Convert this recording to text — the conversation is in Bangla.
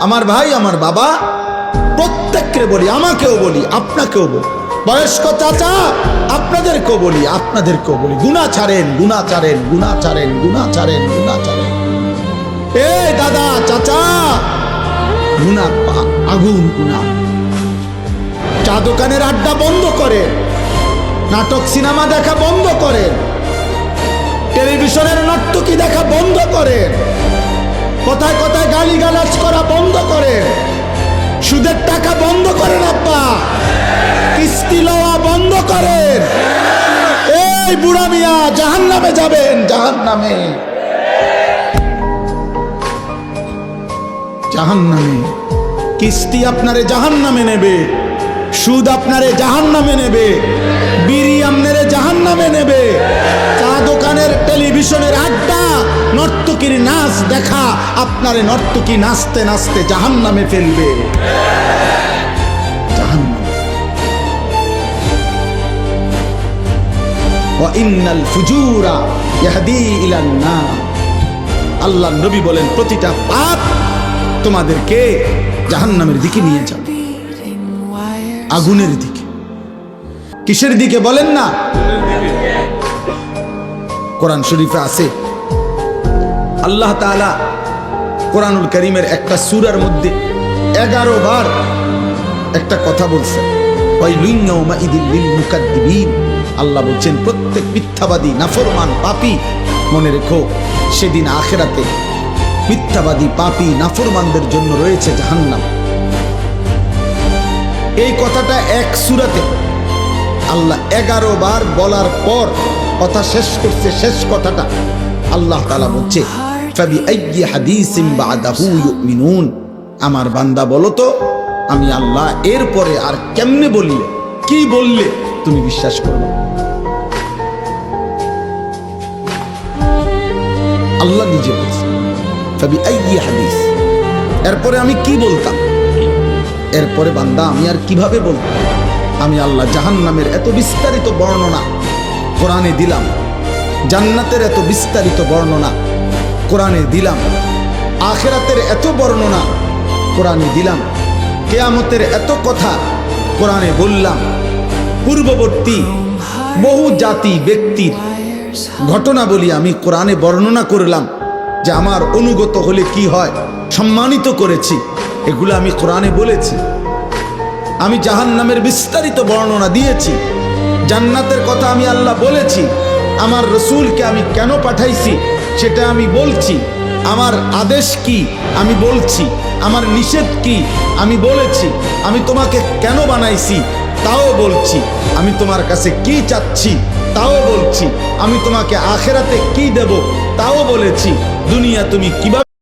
আমার ভাই, আমার বাবা, প্রত্যেককে বলি, আমাকেও বলি, আপনাকেও বলি। বয়স্ক চাচা, আপনাদেরকেও বলি আপনাদেরকেও বলি। গুণা ছাড়েন গুণা ছাড়েন গুণা ছাড়েন গুণা ছাড়েন গুণা ছাড়েন। এ দাদা, চাচা, গুণা আগুন গুণা। চা দোকানের আড্ডা বন্ধ করেন। নাটক, সিনেমা দেখা বন্ধ করেন। টেলিভিশনের নর্তকী দেখা বন্ধ করেন। কথায় কথায় গালি গালাজ করা বন্ধ করেন সুদের টাকা বন্ধ করেন আব্বা। কিস্তি লওয়া বন্ধ করেন। এই বুড়া মিয়া জাহান নামে যাবেন জাহান নামে জাহান নামে কিস্তি আপনারে জাহান নামে নেবে, সুদ আপনারে জাহান নামে নেবে, বিড়ি আপনারে জাহান নামে নেবে, চা দোকানের, টেলিভিশনের আড্ডা নর্তকীর নাচ দেখা আপনারে নর্তকী নাচতে নাচতে জাহান নামে ফেলবে। আল্লাহ নবী বলেন, প্রতিটা পাপ তোমাদেরকে জাহান্নামের দিকে নিয়ে যাবে। আগুনের দিকে। কিসের দিকে বলেন না? কোরআন শরীফে আছে আল্লাহ তাআলা কোরআনুল করিমের একটা সুরার মধ্যে এগারো বার একটা কথা বলছে আল্লাহ বলছেন, প্রত্যেক মিথ্যাবাদী, নাফরমান, পাপী মনে রেখো, সেদিন আখেরাতে মিথ্যাবাদী, পাপী, নাফরমানদের জন্য রয়েছে জাহান্নাম। এই কথাটা এক সুরাতে আল্লাহ এগারো বার বলার পর কথা শেষ করছে, শেষ কথাটা আল্লাহ তালা বলছে আমার বান্দা বলো তো, আমি আল্লাহ এরপরে আর কেমনে বললে কি বললে তুমি বিশ্বাস করবে? আল্লাহ নিজে হাদিস। এরপরে আমি কি বলতাম? এরপরে বান্দা, আমি আর কীভাবে বলব? আমি আল্লাহ জাহান নামের এত বিস্তারিত বর্ণনা কোরআনে দিলাম, জান্নাতের এত বিস্তারিত বর্ণনা কোরআনে দিলাম। আখেরাতের এত বর্ণনা কোরআনে দিলাম। কেয়ামতের এত কথা কোরআনে বললাম। পূর্ববর্তী বহু জাতি ব্যক্তির ঘটনা বলি আমি কোরআনে বর্ণনা করলাম যে আমার অনুগত হলে কি হয়, সম্মানিত করেছি। এগুলো আমি কোরআনে বলেছি। আমি জাহান নামের বিস্তারিত বর্ণনা দিয়েছি। জান্নাতের কথা আমি আল্লাহ বলেছি। আমার রসুলকে আমি কেন পাঠাইছি? সেটা আমি বলছি। আমার আদেশ কি? আমি বলছি। আমার নিষেধ কি? আমি বলেছি। আমি তোমাকে কেন বানাইছি? তাও বলছি। আমি তোমার কাছে কি চাচ্ছি? তাও বলছি। আমি তোমাকে আখেরাতে কি দেব? তাও বলেছি। দুনিয়া তুমি কীভাবে